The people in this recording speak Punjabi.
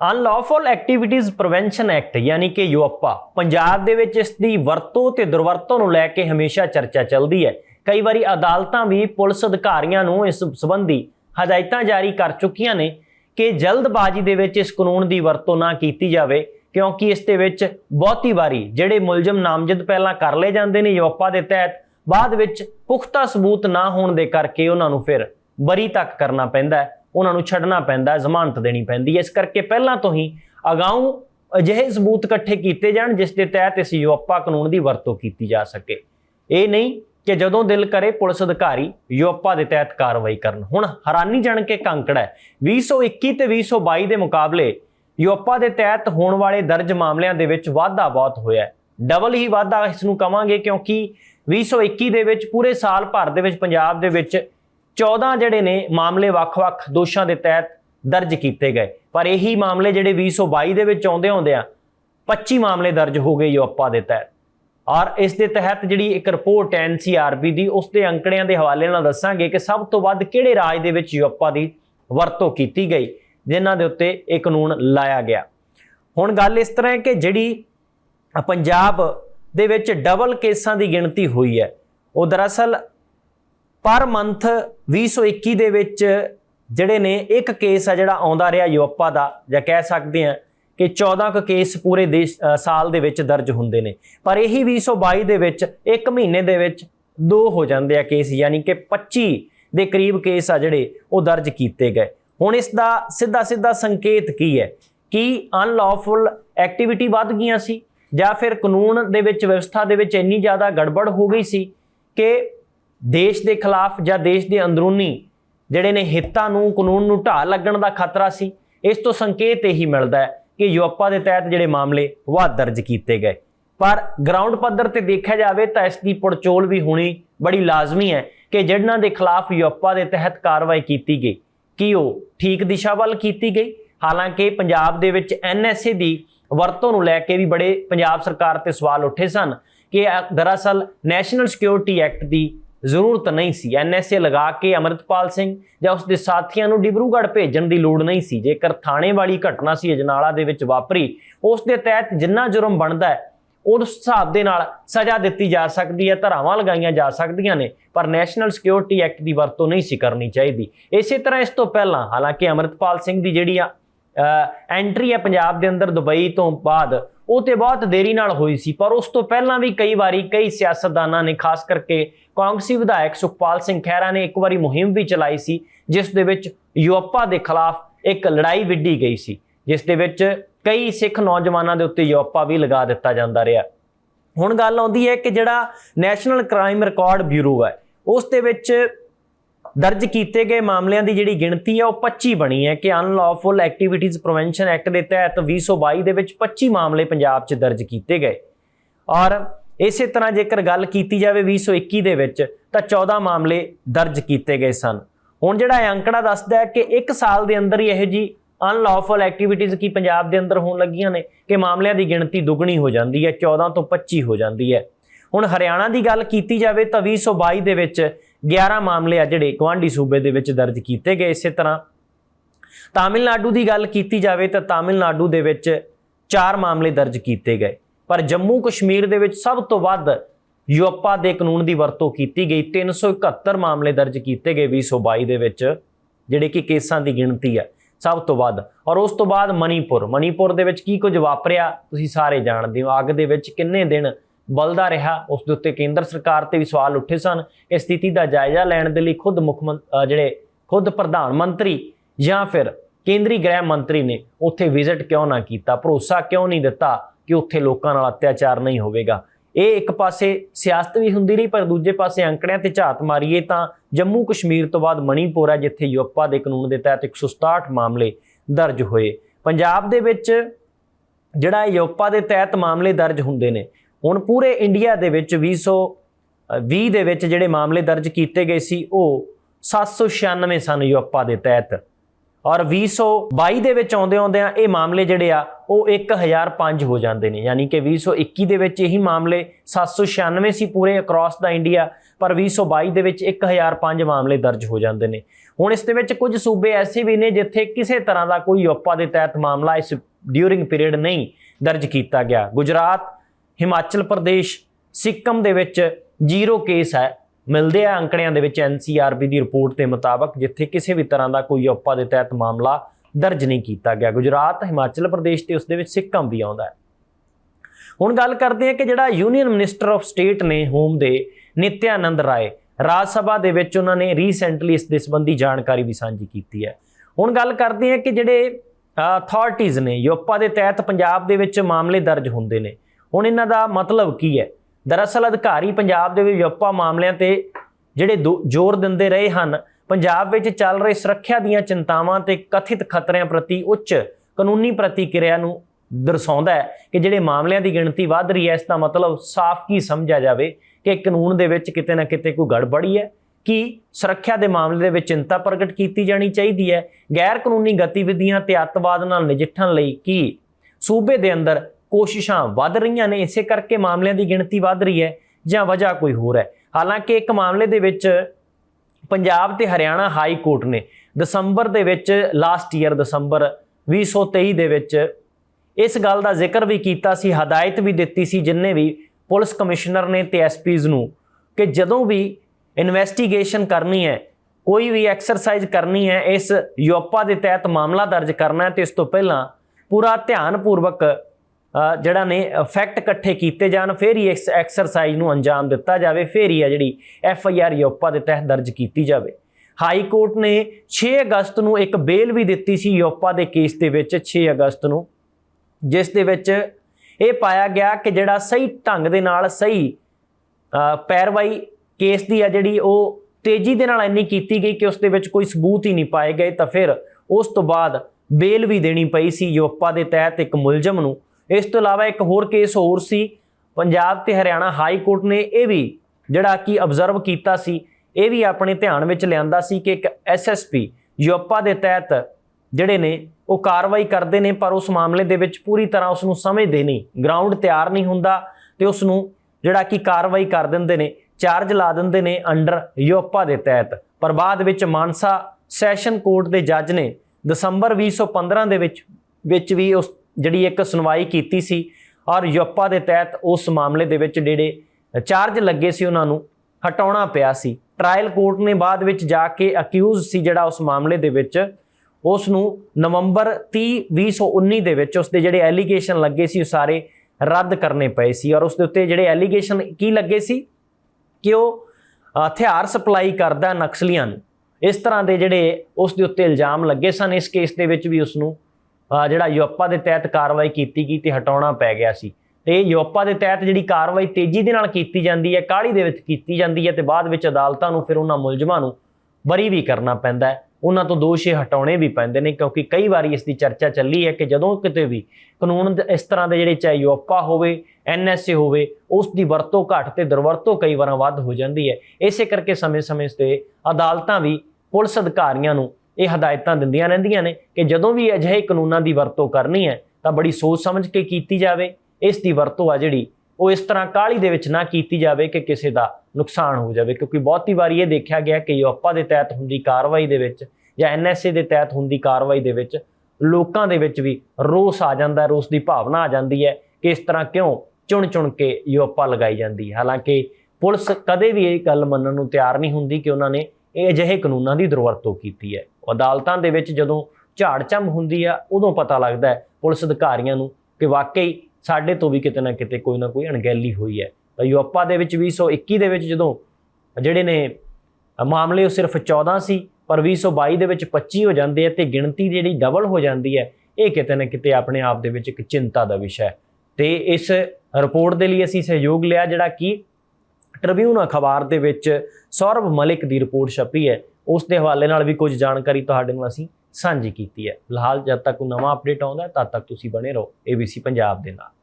ਅਨਲੌਫੁਲ ਐਕਟੀਵਿਟੀਜ਼ ਪ੍ਰੀਵੈਂਸ਼ਨ ਐਕਟ ਯਾਨੀ ਕਿ ਯੂਅਪਾ, ਪੰਜਾਬ ਦੇ ਵਿੱਚ ਇਸ ਦੀ ਵਰਤੋਂ ਤੇ ਦੁਰਵਰਤੋਂ ਨੂੰ ਲੈ ਕੇ ਹਮੇਸ਼ਾ ਚਰਚਾ ਚੱਲਦੀ ਹੈ। ਕਈ ਵਾਰੀ ਅਦਾਲਤਾਂ ਵੀ ਪੁਲਿਸ ਅਧਿਕਾਰੀਆਂ ਨੂੰ ਇਸ ਸੰਬੰਧੀ ਹਦਾਇਤਾਂ ਜਾਰੀ ਕਰ ਚੁੱਕੀਆਂ ਨੇ ਕਿ ਜਲਦਬਾਜ਼ੀ ਦੇ ਵਿੱਚ ਇਸ ਕਾਨੂੰਨ ਦੀ ਵਰਤੋਂ ਨਾ ਕੀਤੀ ਜਾਵੇ, ਕਿਉਂਕਿ ਇਸ ਦੇ ਵਿੱਚ ਬਹੁਤੀ ਵਾਰੀ ਜਿਹੜੇ ਮੁਲਜ਼ਮ ਨਾਮਜ਼ਦ ਪਹਿਲਾਂ ਕਰ ਲਏ ਜਾਂਦੇ ਨੇ ਯੂਅਪਾ ਦੇ ਤਹਿਤ, ਬਾਅਦ ਵਿੱਚ ਪੁਖਤਾ ਸਬੂਤ ਨਾ ਹੋਣ ਦੇ ਕਰਕੇ ਉਹਨਾਂ ਨੂੰ ਫਿਰ ਬਰੀ ਤੱਕ ਕਰਨਾ ਪੈਂਦਾ ਹੈ। ਉਹਨਾਂ ਨੂੰ ਛੱਡਣਾ ਪੈਂਦਾ ਹੈ ਜ਼ਮਾਨਤ ਦੇਣੀ ਪੈਂਦੀ ਹੈ। ਇਸ ਕਰਕੇ ਪਹਿਲਾਂ ਤੋਂ ਹੀ ਅਗਾਊਂ ਅਜਿਹੇ ਸਬੂਤ ਇਕੱਠੇ ਕੀਤੇ ਜਾਣ, ਜਿਸ ਦੇ ਤਹਿਤ ਇਸ ਯੂਅਪਾ ਕਾਨੂੰਨ ਦੀ ਵਰਤੋਂ ਕੀਤੀ ਜਾ ਸਕੇ। ਇਹ ਨਹੀਂ ਕਿ ਜਦੋਂ ਦਿਲ ਕਰੇ ਪੁਲਿਸ ਅਧਿਕਾਰੀ ਯੂਅਪਾ ਦੇ ਤਹਿਤ ਕਾਰਵਾਈ ਕਰਨ। ਹੁਣ ਹੈਰਾਨੀ ਜਾਣ ਕੇ ਕਾਂਕੜਾ ਹੈ। 2021 ਤੇ 2022 ਦੇ ਮੁਕਾਬਲੇ ਯੂਅਪਾ ਦੇ ਤਹਿਤ ਹੋਣ ਵਾਲੇ ਦਰਜ ਮਾਮਲਿਆਂ ਦੇ ਵਿੱਚ ਵਾਧਾ ਬਹੁਤ ਹੋਇਆ ਹੈ। ਡਬਲ ਹੀ ਵਾਧਾ ਇਸ ਨੂੰ ਕਵਾਂਗੇ ਕਿਉਂਕਿ 2021 ਦੇ ਵਿੱਚ ਪੂਰੇ ਸਾਲ ਭਰ ਦੇ ਵਿੱਚ ਪੰਜਾਬ ਦੇ ਵਿੱਚ 14 ਜਿਹੜੇ ਨੇ ਮਾਮਲੇ ਵੱਖ-ਵੱਖ ਦੋਸ਼ਾਂ ਦੇ ਤਹਿਤ ਦਰਜ ਕੀਤੇ ਗਏ। ਪਰ ਇਹੀ ਮਾਮਲੇ ਜਿਹੜੇ 2022 ਦੇ ਵਿੱਚ ਆਉਂਦੇ ਆਉਂਦੇ ਆ 25 ਮਾਮਲੇ ਦਰਜ ਹੋ ਗਏ ਯੂਅਪਾ ਦੇ ਤਹਿਤ। ਔਰ ਇਸ ਦੇ ਤਹਿਤ ਜਿਹੜੀ ਇੱਕ ਰਿਪੋਰਟ ਹੈ ਐਨਸੀਆਰਬੀ ਦੀ, ਉਸ ਦੇ ਅੰਕੜਿਆਂ ਦੇ ਹਵਾਲੇ ਨਾਲ ਦੱਸਾਂਗੇ ਕਿ ਸਭ ਤੋਂ ਵੱਧ ਕਿਹੜੇ ਰਾਜ ਦੇ ਵਿੱਚ ਯੂਅਪਾ ਦੀ ਵਰਤੋਂ ਕੀਤੀ ਗਈ, ਜਿਨ੍ਹਾਂ ਦੇ ਉੱਤੇ ਇਹ ਕਾਨੂੰਨ ਲਾਇਆ ਗਿਆ। ਹੁਣ ਗੱਲ ਇਸ ਤਰ੍ਹਾਂ ਹੈ ਕਿ ਜਿਹੜੀ ਪੰਜਾਬ ਦੇ ਵਿੱਚ ਡਬਲ ਕੇਸਾਂ ਦੀ ਗਿਣਤੀ ਹੋਈ ਹੈ, ਉਹ ਦਰਅਸਲ ਪਰ ਮੰਥ 2021 ਦੇ ਵਿੱਚ ਜਿਹੜੇ ਨੇ, ਇੱਕ ਕੇਸ ਆ ਜਿਹੜਾ ਆਉਂਦਾ ਰਿਹਾ ਯੂਪਾ ਦਾ, ਜਾਂ ਕਹਿ ਸਕਦੇ ਆ ਕਿ 14 ਕੁ ਕੇਸ ਪੂਰੇ ਦੇਸ਼ ਸਾਲ ਦੇ ਵਿੱਚ ਦਰਜ ਹੁੰਦੇ ਨੇ। ਪਰ ਇਹੀ 2022 ਦੇ ਵਿੱਚ ਇੱਕ ਮਹੀਨੇ ਦੇ ਵਿੱਚ ਦੋ ਹੋ ਜਾਂਦੇ ਆ ਕੇਸ, ਯਾਨੀ ਕਿ 25 ਦੇ ਕਰੀਬ ਕੇਸ ਆ ਜਿਹੜੇ, ਉਹ ਦਰਜ ਕੀਤੇ ਗਏ। ਹੁਣ ਇਸ ਦਾ ਸਿੱਧਾ ਸਿੱਧਾ ਸੰਕੇਤ ਕੀ ਹੈ? ਕਿ ਅਨਲੌਫੁਲ ਐਕਟੀਵਿਟੀ ਵੱਧ ਗਈਆਂ ਸੀ? ਜਾਂ ਫਿਰ ਕਾਨੂੰਨ ਦੇ ਵਿੱਚ, ਵਿਵਸਥਾ ਦੇ ਵਿੱਚ ਇੰਨੀ ਜ਼ਿਆਦਾ ਗੜਬੜ ਹੋ ਗਈ ਸੀ ਕਿ ਦੇਸ਼ ਦੇ ਖਿਲਾਫ ਜਾਂ ਦੇਸ਼ ਦੇ ਅੰਦਰੂਨੀ ਜਿਹੜੇ ਨੇ ਹਿੱਤਾਂ ਨੂੰ, ਕਾਨੂੰਨ ਨੂੰ ਢਾਹ ਲੱਗਣ ਦਾ ਖਤਰਾ ਸੀ, ਇਸ ਤੋਂ ਸੰਕੇਤ ਇਹੀ ਮਿਲਦਾ ਹੈ ਕਿ ਯੂਪਾ ਦੇ ਤਹਿਤ ਜਿਹੜੇ ਮਾਮਲੇ ਵਾਹ ਦਰਜ ਕੀਤੇ ਗਏ। ਪਰ ਗਰਾਊਂਡ ਪੱਧਰ ਤੇ ਦੇਖਿਆ ਜਾਵੇ ਤਾਂ ਇਸ ਦੀ ਪੜਚੋਲ ਵੀ ਹੋਣੀ ਬੜੀ ਲਾਜ਼ਮੀ ਹੈ ਕਿ ਜਿਹਨਾਂ ਦੇ ਖਿਲਾਫ ਯੂਪਾ ਦੇ ਤਹਿਤ ਕਾਰਵਾਈ ਕੀਤੀ ਗਈ, ਕੀ ਉਹ ਠੀਕ ਦਿਸ਼ਾ ਵੱਲ ਕੀਤੀ ਗਈ? ਹਾਲਾਂਕਿ ਪੰਜਾਬ ਦੇ ਵਿੱਚ ਐਨਐਸਏ ਦੀ ਵਰਤੋਂ ਨੂੰ ਲੈ ਕੇ ਵੀ ਬੜੇ ਪੰਜਾਬ ਸਰਕਾਰ ਤੇ ਸਵਾਲ ਉੱਠੇ ਸਨ ਕਿ ਦਰਅਸਲ ਨੈਸ਼ਨਲ ਸਿਕਿਉਰਿਟੀ ਐਕਟ ਦੀ ਜ਼ਰੂਰਤ ਨਹੀਂ ਸੀ। ਐਨਐਸਏ ਲਗਾ ਕੇ ਅਮਰਿਤਪਾਲ ਸਿੰਘ ਜਾਂ ਉਸ ਦੇ ਸਾਥੀਆਂ ਨੂੰ ਡਿਬਰੂਗੜ੍ਹ ਭੇਜਣ ਦੀ ਲੋੜ ਨਹੀਂ ਸੀ। ਜੇਕਰ ਥਾਣੇ ਵਾਲੀ ਘਟਨਾ ਸੀ, ਅਜਨਾਲਾ ਦੇ ਵਿੱਚ ਵਾਪਰੀ ਉਸ ਦੇ ਤਹਿਤ ਜਿੰਨਾ ਜੁਰਮ ਬਣਦਾ ਹੈ, ਉਸ ਹਿਸਾਬ ਦੇ ਨਾਲ ਸਜ਼ਾ ਦਿੱਤੀ ਜਾ ਸਕਦੀ ਹੈ, ਧਰਾਵਾਂ ਲਗਾਈਆਂ ਜਾ ਸਕਦੀਆਂ ਨੇ, ਪਰ ਨੈਸ਼ਨਲ ਸਿਕਿਉਰਿਟੀ ਐਕਟ ਦੀ ਵਰਤੋਂ ਨਹੀਂ ਸੀ ਕਰਨੀ ਚਾਹੀਦੀ। ਇਸੇ ਤਰ੍ਹਾਂ ਇਸ ਤੋਂ ਪਹਿਲਾਂ, ਹਾਲਾਂਕਿ ਅਮਰਿਤਪਾਲ ਸਿੰਘ ਦੀ ਜਿਹੜੀ ਆ ਐਂਟਰੀ ਹੈ ਪੰਜਾਬ ਦੇ ਅੰਦਰ ਦੁਬਈ ਤੋਂ ਬਾਅਦ ਉਹ ਤੇ ਬਹੁਤ ਦੇਰੀ ਨਾਲ ਹੋਈ ਸੀ, ਪਰ ਉਸ ਤੋਂ ਪਹਿਲਾਂ ਵੀ ਕਈ ਵਾਰੀ ਕਈ ਸਿਆਸਤਦਾਨਾਂ ਨੇ ਖਾਸ ਕਰਕੇ ਕਾਂਗਰਸੀ ਵਿਧਾਇਕ ਸੁਖਪਾਲ ਸਿੰਘ ਖਹਿਰਾ ਨੇ ਇੱਕ ਵਾਰੀ ਮੁਹਿੰਮ ਵੀ ਚਲਾਈ ਸੀ, ਜਿਸ ਦੇ ਵਿੱਚ ਯੂਪਾ ਦੇ ਖਿਲਾਫ ਇੱਕ ਲੜਾਈ ਵਿੱਢੀ ਗਈ ਸੀ, ਜਿਸ ਦੇ ਵਿੱਚ ਕਈ ਸਿੱਖ ਨੌਜਵਾਨਾਂ ਦੇ ਉੱਤੇ ਯੂਪਾ ਵੀ ਲਗਾ ਦਿੱਤਾ ਜਾਂਦਾ ਰਿਹਾ। ਹੁਣ ਗੱਲ ਆਉਂਦੀ ਹੈ ਕਿ ਜਿਹੜਾ ਨੈਸ਼ਨਲ ਕ੍ਰਾਈਮ ਰਿਕਾਰਡ ਬਿਊਰੋ ਹੈ, ਉਸ ਦੇ ਵਿੱਚ ਦਰਜ ਕੀਤੇ ਗਏ ਮਾਮਲਿਆਂ ਦੀ ਜਿਹੜੀ ਗਿਣਤੀ ਹੈ ਉਹ 25 ਬਣੀ ਹੈ ਕਿ ਅਨਲੌਫੁਲ ਐਕਟੀਵਿਟੀਜ਼ ਪ੍ਰੀਵੈਂਸ਼ਨ ਐਕਟ ਦੇ ਤਹਿਤ 2022 ਦੇ ਵਿੱਚ 25 ਮਾਮਲੇ ਪੰਜਾਬ 'ਚ ਦਰਜ ਕੀਤੇ ਗਏ। ਔਰ ਇਸੇ ਤਰ੍ਹਾਂ ਜੇਕਰ ਗੱਲ ਕੀਤੀ ਜਾਵੇ 2021 ਦੇ ਵਿੱਚ, ਤਾਂ 14 ਮਾਮਲੇ ਦਰਜ ਕੀਤੇ ਗਏ ਸਨ। ਹੁਣ ਜਿਹੜਾ ਇਹ ਅੰਕੜਾ ਦੱਸਦਾ ਹੈ ਕਿ ਇੱਕ ਸਾਲ ਦੇ ਅੰਦਰ ਹੀ ਇਹੋ ਜੀ ਅਨਲੌਫੁਲ ਐਕਟੀਵਿਟੀਜ਼ ਕੀ ਪੰਜਾਬ ਦੇ ਅੰਦਰ ਹੋਣ ਲੱਗੀਆਂ ਨੇ, ਕਿ ਮਾਮਲਿਆਂ ਦੀ ਗਿਣਤੀ ਦੁੱਗਣੀ ਹੋ ਜਾਂਦੀ ਹੈ 14 ਤੋਂ 25 ਹੋ ਜਾਂਦੀ ਹੈ। ਹੁਣ ਹਰਿਆਣਾ ਦੀ ਗੱਲ ਕੀਤੀ ਜਾਵੇ ਤਾਂ 2022 ਦੇ ਵਿੱਚ 11 ਮਾਮਲੇ ਆ ਜਿਹੜੇ ਗਵਾਂਢੀ ਸੂਬੇ ਦੇ ਵਿੱਚ ਦਰਜ ਕੀਤੇ ਗਏ ਇਸੇ ਤਰ੍ਹਾਂ। ਤਾਮਿਲਨਾਡੂ ਦੀ ਗੱਲ ਕੀਤੀ ਜਾਵੇ ਤਾਂ ਤਾਮਿਲਨਾਡੂ ਦੇ ਵਿੱਚ 4 ਮਾਮਲੇ ਦਰਜ ਕੀਤੇ ਗਏ। ਪਰ ਜੰਮੂ ਕਸ਼ਮੀਰ ਦੇ ਵਿੱਚ ਸਭ ਤੋਂ ਵੱਧ ਯੂਪਾ ਦੇ ਕਾਨੂੰਨ ਦੀ ਵਰਤੋਂ ਕੀਤੀ ਗਈ। 371 ਮਾਮਲੇ ਦਰਜ ਕੀਤੇ ਗਏ 2022 ਦੇ ਵਿੱਚ, ਜਿਹੜੇ ਕਿ ਕੇਸਾਂ ਦੀ ਗਿਣਤੀ ਆ ਸਭ ਤੋਂ ਵੱਧ। ਔਰ ਉਸ ਤੋਂ ਬਾਅਦ ਮਨੀਪੁਰ। ਮਨੀਪੁਰ ਦੇ ਵਿੱਚ ਕੀ ਕੁਝ ਵਾਪਰਿਆ, ਤੁਸੀਂ ਸਾਰੇ ਜਾਣਦੇ ਹੋ। ਅੱਗ ਦੇ ਵਿੱਚ ਕਿੰਨੇ ਦਿਨ ਬਲਦਾ ਰਿਹਾ। ਉਸ ਦੇ ਉੱਤੇ ਕੇਂਦਰ ਸਰਕਾਰ ਤੇ ਵੀ ਸਵਾਲ ਉੱਠੇ ਸਨ। ਇਸ ਸਥਿਤੀ ਦਾ ਜਾਇਜ਼ਾ ਲੈਣ ਦੇ ਲਈ ਖੁਦ ਮੁੱਖ ਮੰ- ਜਿਹੜੇ ਖੁਦ ਪ੍ਰਧਾਨ ਮੰਤਰੀ ਜਾਂ ਫਿਰ ਕੇਂਦਰੀ ਗ੍ਰਹਿ ਮੰਤਰੀ ਨੇ ਉੱਥੇ ਵਿਜ਼ਿਟ ਕਿਉਂ ਨਾ ਕੀਤਾ, ਭਰੋਸਾ ਕਿਉਂ ਨਹੀਂ ਦਿੱਤਾ ਕਿ ਉੱਥੇ ਲੋਕਾਂ ਨਾਲ ਅਤਿਆਚਾਰ ਨਹੀਂ ਹੋਵੇਗਾ? ਇਹ ਇੱਕ ਪਾਸੇ ਸਿਆਸਤ ਵੀ ਹੁੰਦੀ ਰਹੀ, ਪਰ ਦੂਜੇ ਪਾਸੇ ਅੰਕੜਿਆਂ ਤੇ ਝਾਤ ਮਾਰੀਏ ਤਾਂ ਜੰਮੂ ਕਸ਼ਮੀਰ ਤੋਂ ਬਾਅਦ ਮਣੀਪੁਰ ਹੈ, ਜਿੱਥੇ ਯੂਪਾ ਦੇ ਕਾਨੂੰਨ ਦੇ ਤਹਿਤ 167 ਮਾਮਲੇ ਦਰਜ ਹੋਏ। ਪੰਜਾਬ ਦੇ ਵਿੱਚ ਜਿਹੜਾ ਯੂਪਾ ਦੇ ਤਹਿਤ ਮਾਮਲੇ ਦਰਜ ਹੁੰਦੇ ਨੇ ਹੁਣ ਪੂਰੇ ਇੰਡੀਆ ਦੇ ਵਿੱਚ 2020 ਦੇ ਵਿੱਚ ਜਿਹੜੇ ਮਾਮਲੇ ਦਰਜ ਕੀਤੇ ਗਏ ਸੀ, ਉਹ 796 ਸਨ ਯੂਪਾ ਦੇ ਤਹਿਤ। ਔਰ 2022 ਦੇ ਵਿੱਚ ਆਉਂਦੇ ਆਉਂਦੇ ਆ, ਇਹ ਮਾਮਲੇ ਜਿਹੜੇ ਆ, ਉਹ 1005 ਹੋ ਜਾਂਦੇ ਨੇ। ਯਾਨੀ ਕਿ 2021 ਦੇ ਵਿੱਚ ਇਹੀ ਮਾਮਲੇ 796 ਸੀ ਪੂਰੇ ਅਕ੍ਰੋਸ ਦਾ ਇੰਡੀਆ, ਪਰ 2022 ਦੇ ਵਿੱਚ 1005 ਮਾਮਲੇ ਦਰਜ ਹੋ ਜਾਂਦੇ ਨੇ। ਹੁਣ ਇਸ ਦੇ ਵਿੱਚ ਕੁਝ ਸੂਬੇ ਐਸੇ ਵੀ ਨੇ ਜਿੱਥੇ ਕਿਸੇ ਤਰ੍ਹਾਂ ਦਾ ਕੋਈ ਯੋਪਾ ਦੇ ਤਹਿਤ ਮਾਮਲਾ ਇਸ ਡਿਊਰਿੰਗ ਪੀਰੀਅਡ ਨਹੀਂ ਦਰਜ ਕੀਤਾ ਗਿਆ। ਗੁਜਰਾਤ ਹਿਮਾਚਲ ਪ੍ਰਦੇਸ਼, ਸਿੱਕਮ ਦੇ ਵਿੱਚ ਜ਼ੀਰੋ ਕੇਸ ਹੈ। ਮਿਲਦੇ ਆ ਅੰਕੜਿਆਂ ਦੇ ਵਿੱਚ ਐਨਸੀਆਰਬੀ ਦੀ ਰਿਪੋਰਟ ਦੇ ਮੁਤਾਬਕ, ਜਿੱਥੇ ਕਿਸੇ ਵੀ ਤਰ੍ਹਾਂ ਦਾ ਕੋਈ ਯੋਪਾ ਦੇ ਤਹਿਤ ਮਾਮਲਾ ਦਰਜ ਨਹੀਂ ਕੀਤਾ ਗਿਆ। ਗੁਜਰਾਤ, ਹਿਮਾਚਲ ਪ੍ਰਦੇਸ਼ ਤੇ ਉਸ ਦੇ ਵਿੱਚ ਸਿੱਕਮ ਵੀ ਆਉਂਦਾ ਹੈ। ਹੁਣ ਗੱਲ ਕਰਦੇ ਹਾਂ ਕਿ ਜਿਹੜਾ ਯੂਨੀਅਨ ਮਿਨਿਸਟਰ ਆਫ ਸਟੇਟ ਨੇ ਹੋਮ ਦੇ ਨਿਤਿਆਨੰਦ ਰਾਏ, ਰਾਜ ਸਭਾ ਦੇ ਵਿੱਚ ਉਹਨਾਂ ਨੇ ਰੀਸੈਂਟਲੀ ਇਸ ਦੇ ਸੰਬੰਧੀ ਜਾਣਕਾਰੀ ਵੀ ਸਾਂਝੀ ਕੀਤੀ ਹੈ। ਹੁਣ ਗੱਲ ਕਰਦੇ ਹਾਂ ਕਿ ਜਿਹੜੇ ਅਥਾਰਟੀਆਂ ਨੇ ਯੋਪਾ ਦੇ ਤਹਿਤ ਪੰਜਾਬ ਦੇ ਵਿੱਚ ਮਾਮਲੇ ਦਰਜ ਹੁੰਦੇ ਨੇ ਹੁਣ ਇਹਨਾਂ ਦਾ ਮਤਲਬ ਕੀ ਹੈ? ਦਰਅਸਲ ਅਧਿਕਾਰੀ ਪੰਜਾਬ ਦੇ ਵਿੱਚ ਮਾਮਲਿਆਂ ਤੇ ਜਿਹੜੇ ਦੋ- ਜ਼ੋਰ ਦਿੰਦੇ ਰਹੇ ਹਨ, ਪੰਜਾਬ ਵਿੱਚ ਚੱਲ ਰਹੇ ਸੁਰੱਖਿਆ ਦੀਆਂ ਚਿੰਤਾਵਾਂ ਤੇ ਕਥਿਤ ਖਤਰਿਆਂ ਪ੍ਰਤੀ ਉੱਚ ਕਾਨੂੰਨੀ ਪ੍ਰਤੀਕਿਰਿਆ ਨੂੰ ਦਰਸਾਉਂਦਾ ਹੈ ਕਿ ਜਿਹੜੇ ਮਾਮਲਿਆਂ ਦੀ ਗਿਣਤੀ ਵੱਧ ਰਹੀ ਹੈ, ਇਸ ਦਾ ਮਤਲਬ ਸਾਫ਼ ਕੀ ਸਮਝਿਆ ਜਾਵੇ ਕਿ ਕਾਨੂੰਨ ਦੇ ਵਿੱਚ ਕਿਤੇ ਨਾ ਕਿਤੇ ਕੋਈ ਗੜਬੜੀ ਹੈ? ਕਿ ਸੁਰੱਖਿਆ ਦੇ ਮਾਮਲੇ ਦੇ ਵਿੱਚ ਚਿੰਤਾ ਪ੍ਰਗਟ ਕੀਤੀ ਜਾਣੀ ਚਾਹੀਦੀ ਹੈ? ਗੈਰ ਕਾਨੂੰਨੀ ਗਤੀਵਿਧੀਆਂ ਤੇ ਅੱਤਵਾਦ ਨਾਲ ਨਜਿੱਠਣ ਲਈ ਕੀ ਸੂਬੇ ਦੇ ਅੰਦਰ ਕੋਸ਼ਿਸ਼ਾਂ ਵੱਧ ਰਹੀਆਂ ਨੇ ਇਸੇ ਕਰਕੇ ਮਾਮਲਿਆਂ ਦੀ ਗਿਣਤੀ ਵੱਧ ਰਹੀ ਹੈ ਜਾਂ ਵਜ੍ਹਾ ਕੋਈ ਹੋਰ ਹੈ। ਹਾਲਾਂਕਿ ਇੱਕ ਮਾਮਲੇ ਦੇ ਵਿੱਚ ਪੰਜਾਬ ਤੇ ਹਰਿਆਣਾ ਹਾਈ ਕੋਰਟ ਨੇ ਦਸੰਬਰ ਦੇ ਵਿੱਚ ਲਾਸਟ ਈਅਰ ਦਸੰਬਰ 2023 ਦੇ ਵਿੱਚ ਇਸ ਗੱਲ ਦਾ ਜ਼ਿਕਰ ਵੀ ਕੀਤਾ ਸੀ ਹਦਾਇਤ ਵੀ ਦਿੱਤੀ ਸੀ ਜਿੰਨੇ ਵੀ ਪੁਲਿਸ ਕਮਿਸ਼ਨਰ ਨੇ ਤੇ ਐਸਪੀਜ਼ ਨੂੰ ਕਿ ਜਦੋਂ ਵੀ ਇਨਵੈਸਟੀਗੇਸ਼ਨ ਕਰਨੀ ਹੈ ਕੋਈ ਵੀ ਐਕਸਰਸਾਈਜ਼ ਕਰਨੀ ਹੈ ਇਸ ਯੋਪਾ ਦੇ ਤਹਿਤ ਮਾਮਲਾ ਦਰਜ ਕਰਨਾ ਹੈ ਤੇ ਇਸ ਤੋਂ ਪਹਿਲਾਂ ਪੂਰਾ ਧਿਆਨਪੂਰਵਕ ਅ, ਜਿਹੜਾ ਨੇ ਫੈਕਟ ਇਕੱਠੇ ਕੀਤੇ ਜਾਣ, ਫਿਰ ਹੀ ਇਸ ਐਕਸਰਸਾਈਜ਼ ਨੂੰ ਅੰਜਾਮ ਦਿੱਤਾ ਜਾਵੇ, ਫਿਰ ਹੀ ਆ ਜਿਹੜੀ ਐਫ ਆਈ ਆਰ ਯੋਪਾ ਦੇ ਤਹਿਤ ਦਰਜ ਕੀਤੀ ਜਾਵੇ। ਹਾਈ ਕੋਰਟ ਨੇ 6 ਅਗਸਤ ਨੂੰ ਇੱਕ ਬੇਲ ਵੀ ਦਿੱਤੀ ਸੀ ਯੋਪਾ ਦੇ ਕੇਸ ਦੇ ਵਿੱਚ 6 ਅਗਸਤ ਨੂੰ, ਜਿਸ ਦੇ ਵਿੱਚ ਇਹ ਪਾਇਆ ਗਿਆ ਕਿ ਜਿਹੜਾ ਸਹੀ ਢੰਗ ਦੇ ਨਾਲ ਸਹੀ ਪੈਰਵਾਈ ਕੇਸ ਦੀ ਆ ਜਿਹੜੀ ਉਹ ਤੇਜ਼ੀ ਦੇ ਨਾਲ ਇੰਨੀ ਕੀਤੀ ਗਈ ਕਿ ਉਸ ਦੇ ਵਿੱਚ ਕੋਈ ਸਬੂਤ ਹੀ ਨਹੀਂ ਪਾਏ ਗਏ, ਤਾਂ ਫਿਰ ਉਸ ਤੋਂ ਬਾਅਦ ਬੇਲ ਵੀ ਦੇਣੀ ਪਈ ਸੀ ਯੋਪਾ ਦੇ ਤਹਿਤ ਇੱਕ ਮੁਲਜ਼ਮ ਨੂੰ। ਇਸ ਤੋਂ ਇਲਾਵਾ ਇੱਕ ਹੋਰ ਕੇਸ ਹੋਰ ਸੀ, ਪੰਜਾਬ ਤੇ ਹਰਿਆਣਾ ਹਾਈ ਕੋਰਟ ਨੇ ਇਹ ਵੀ ਜਿਹੜਾ ਕਿ ਅਬਜ਼ਰਵ ਕੀਤਾ ਸੀ, ਇਹ ਵੀ ਆਪਣੇ ਧਿਆਨ ਵਿੱਚ ਲਿਆਂਦਾ ਸੀ ਕਿ ਇੱਕ ਐਸਐਸਪੀ ਯੂਪਾ ਦੇ ਤਹਿਤ ਜਿਹੜੇ ਨੇ ਉਹ ਕਾਰਵਾਈ ਕਰਦੇ ਨੇ, ਪਰ ਉਸ ਮਾਮਲੇ ਦੇ ਵਿੱਚ ਪੂਰੀ ਤਰ੍ਹਾਂ ਉਸ ਨੂੰ ਸਮਝਦੇ ਨਹੀਂ ਗਰਾਊਂਡ ਤਿਆਰ ਨਹੀਂ ਹੁੰਦਾ ਤੇ ਉਸ ਨੂੰ ਜਿਹੜਾ ਕਿ ਕਾਰਵਾਈ ਕਰ ਦਿੰਦੇ ਨੇ ਚਾਰਜ ਲਾ ਦਿੰਦੇ ਨੇ ਅੰਡਰ ਯੂਪਾ ਦੇ ਤਹਿਤ। ਪਰ ਬਾਅਦ ਵਿੱਚ ਮਾਨਸਾ ਸੈਸ਼ਨ ਕੋਰਟ ਦੇ ਜੱਜ ਨੇ ਦਸੰਬਰ 2015 ਦੇ ਵਿੱਚ ਵਿੱਚ ਵੀ ਉਸ ਜਿਹੜੀ ਇੱਕ ਸੁਣਵਾਈ ਕੀਤੀ ਸੀ ਔਰ ਯੋਪਾ ਦੇ ਤਹਿਤ ਉਸ ਮਾਮਲੇ ਦੇ ਵਿੱਚ ਜਿਹੜੇ ਚਾਰਜ ਲੱਗੇ ਸੀ ਉਹਨਾਂ ਨੂੰ ਹਟਾਉਣਾ ਪਿਆ ਸੀ। ਟ੍ਰਾਇਲ ਕੋਰਟ ਨੇ ਬਾਅਦ ਵਿੱਚ ਜਾ ਕੇ ਅਕਿਊਜ਼ ਸੀ ਜਿਹੜਾ ਉਸ ਮਾਮਲੇ ਦੇ ਵਿੱਚ, ਉਸ ਨੂੰ ਨਵੰਬਰ 30 2019 ਦੇ ਵਿੱਚ ਉਸ ਦੇ ਜਿਹੜੇ ਐਲੀਗੇਸ਼ਨ ਲੱਗੇ ਸੀ ਉਹ ਸਾਰੇ ਰੱਦ ਕਰਨੇ ਪਏ ਸੀ ਔਰ ਉਸ ਦੇ ਉੱਤੇ ਜਿਹੜੇ ਐਲੀਗੇਸ਼ਨ ਕੀ ਲੱਗੇ ਸੀ? ਕਿ ਉਹ ਹਥਿਆਰ ਸਪਲਾਈ ਕਰਦਾ ਨਕਸਲੀਆਂ ਨੂੰ। ਇਸ ਤਰ੍ਹਾਂ ਦੇ ਜਿਹੜੇ ਉਸ ਦੇ ਉੱਤੇ ਇਲਜ਼ਾਮ ਲੱਗੇ ਸਨ। ਇਸ ਕੇਸ ਦੇ ਵਿੱਚ ਵੀ ਉਸ ਨੂੰ ਜਿਹੜਾ ਯੋਪਾ ਦੇ ਤਹਿਤ ਕਾਰਵਾਈ ਕੀਤੀ ਗਈ ਤੇ ਹਟਾਉਣਾ ਪੈ ਗਿਆ ਸੀ। ਤੇ ਯੋਪਾ ਦੇ ਤਹਿਤ ਜਿਹੜੀ ਕਾਰਵਾਈ ਤੇਜ਼ੀ ਦੇ ਨਾਲ ਕੀਤੀ ਜਾਂਦੀ ਹੈ, ਕਾਹਲੀ ਦੇ ਵਿੱਚ ਕੀਤੀ ਜਾਂਦੀ ਹੈ ਤੇ ਬਾਅਦ ਵਿੱਚ ਅਦਾਲਤਾਂ ਨੂੰ ਫਿਰ ਉਹਨਾਂ ਮੁਲਜ਼ਮਾਂ ਨੂੰ ਬਰੀ ਵੀ ਕਰਨਾ ਪੈਂਦਾ ਹੈ। ਉਹਨਾਂ ਤੋਂ ਦੋਸ਼ੀ ਹਟਾਉਣੇ ਵੀ ਪੈਂਦੇ ਨੇ ਕਿਉਂਕਿ ਕਈ ਵਾਰੀ ਇਸ ਦੀ ਚਰਚਾ ਚੱਲੀ ਹੈ ਕਿ ਜਦੋਂ ਕਿਤੇ ਵੀ ਕਾਨੂੰਨ ਇਸ ਤਰ੍ਹਾਂ ਦੇ ਜਿਹੜੇ ਚਾਹੇ ਯੋਪਾ ਹੋਵੇ ਐਨਐਸਏ ਹੋਵੇ, ਉਸ ਦੀ ਵਰਤੋਂ ਘੱਟ ਤੇ ਦੁਰਵਰਤੋਂ ਕਈ ਵਾਰਾਂ ਵੱਧ ਹੋ ਜਾਂਦੀ ਹੈ। ਇਸੇ ਕਰਕੇ ਸਮੇਂ-ਸਮੇਂ ਤੇ ਅਦਾਲਤਾਂ ਵੀ ਪੁਲਿਸ ਅਧਿਕਾਰੀਆਂ ਨੂੰ ਇਹ ਹਦਾਇਤਾਂ ਦਿੰਦੀਆਂ ਰਹਿੰਦੀਆਂ ਨੇ ਕਿ ਜਦੋਂ ਵੀ ਅਜਿਹੇ ਕਾਨੂੰਨਾਂ ਦੀ ਵਰਤੋਂ ਕਰਨੀ ਹੈ, ਤਾਂ ਬੜੀ ਸੋਚ ਸਮਝ ਕੇ ਕੀਤੀ ਜਾਵੇ। ਇਸ ਦੀ ਵਰਤੋਂ ਆ ਜਿਹੜੀ, ਉਹ ਇਸ ਤਰ੍ਹਾਂ ਕਾਹਲੀ ਦੇ ਵਿੱਚ ਨਾ ਕੀਤੀ ਜਾਵੇ ਕਿ ਕਿਸੇ ਦਾ ਨੁਕਸਾਨ ਹੋ ਜਾਵੇ, ਕਿਉਂਕਿ ਬਹੁਤੀ ਵਾਰੀ ਇਹ ਦੇਖਿਆ ਗਿਆ ਕਿ ਯੋਪਾ ਦੇ ਤਹਿਤ ਹੁੰਦੀ ਕਾਰਵਾਈ ਦੇ ਵਿੱਚ ਜਾਂ ਐਨਐਸਏ ਦੇ ਤਹਿਤ ਹੁੰਦੀ ਕਾਰਵਾਈ ਦੇ ਵਿੱਚ ਲੋਕਾਂ ਦੇ ਵਿੱਚ ਵੀ ਰੋਸ ਆ ਜਾਂਦਾ ਹੈ ਰੋਸ ਦੀ ਭਾਵਨਾ ਆ ਜਾਂਦੀ ਹੈ ਕਿ ਇਸ ਤਰ੍ਹਾਂ ਕਿਉਂ ਚੁਣ ਚੁਣ ਕੇ ਯੋਪਾ ਲਗਾਈ ਜਾਂਦੀ ਹੈ। ਹਾਲਾਂਕਿ ਪੁਲਿਸ ਕਦੇ ਵੀ ਇਹ ਗੱਲ ਮੰਨਣ ਨੂੰ ਤਿਆਰ ਨਹੀਂ ਹੁੰਦੀ ਕਿ ਉਹਨਾਂ ਨੇ ਇਹ ਅਜਿਹੇ ਕਾਨੂੰਨਾਂ ਦੀ ਦੁਰਵਰਤੋਂ ਕੀਤੀ ਹੈ। ਅਦਾਲਤਾਂ ਦੇ ਵਿੱਚ ਜਦੋਂ ਝਾੜ-ਝੰਮ ਹੁੰਦੀ ਆ, ਉਦੋਂ ਪਤਾ ਲੱਗਦਾ ਹੈ ਪੁਲਿਸ ਅਧਿਕਾਰੀਆਂ ਨੂੰ ਕਿ ਵਾਕਈ ਸਾਡੇ ਤੋਂ ਵੀ ਕਿਤੇ ਨਾ ਕਿਤੇ ਕੋਈ ਨਾ ਕੋਈ ਅਣਗਹਿਲੀ ਹੋਈ ਹੈ। ਤਾਂ ਯੂਪਾ ਦੇ ਵਿੱਚ 2021 ਦੇ ਵਿੱਚ ਜਦੋਂ ਜਿਹੜੇ ਨੇ, ਮਾਮਲੇ ਉਹ ਸਿਰਫ 14 ਸੀ, ਪਰ 2022 ਦੇ ਵਿੱਚ 25 ਹੋ ਜਾਂਦੇ ਆ ਤੇ ਗਿਣਤੀ ਜਿਹੜੀ ਡਬਲ ਹੋ ਜਾਂਦੀ ਹੈ, ਇਹ ਕਿਤੇ ਨਾ ਕਿਤੇ ਆਪਣੇ ਆਪ ਦੇ ਵਿੱਚ ਇੱਕ ਚਿੰਤਾ ਦਾ ਵਿਸ਼ਾ ਹੈ। ਤੇ ਇਸ ਰਿਪੋਰਟ ਦੇ ਲਈ ਅਸੀਂ ਸਹਿਯੋਗ ਲਿਆ ਜਿਹੜਾ ਕਿ ਟ੍ਰਿਬਿਊਨ ਅਖਬਾਰ ਦੇ ਵਿੱਚ ਸੌਰਵ ਮਲਿਕ ਦੀ ਰਿਪੋਰਟ ਛਪੀ ਹੈ। ਉਸ ਦੇ ਹਵਾਲੇ ਨਾਲ ਵੀ ਕੁਝ ਜਾਣਕਾਰੀ ਤੁਹਾਡੇ ਨਾਲ ਅਸੀਂ ਸਾਂਝੀ ਕੀਤੀ ਹੈ। ਫਿਲਹਾਲ ਜਦ ਤੱਕ ਕੋਈ ਨਵਾਂ ਅਪਡੇਟ ਆਉਂਦਾ ਤਦ ਤੱਕ ਤੁਸੀਂ ਬਣੇ ਰਹੋ। ABC ਪੰਜਾਬ ਦੇ ਨਾਲ।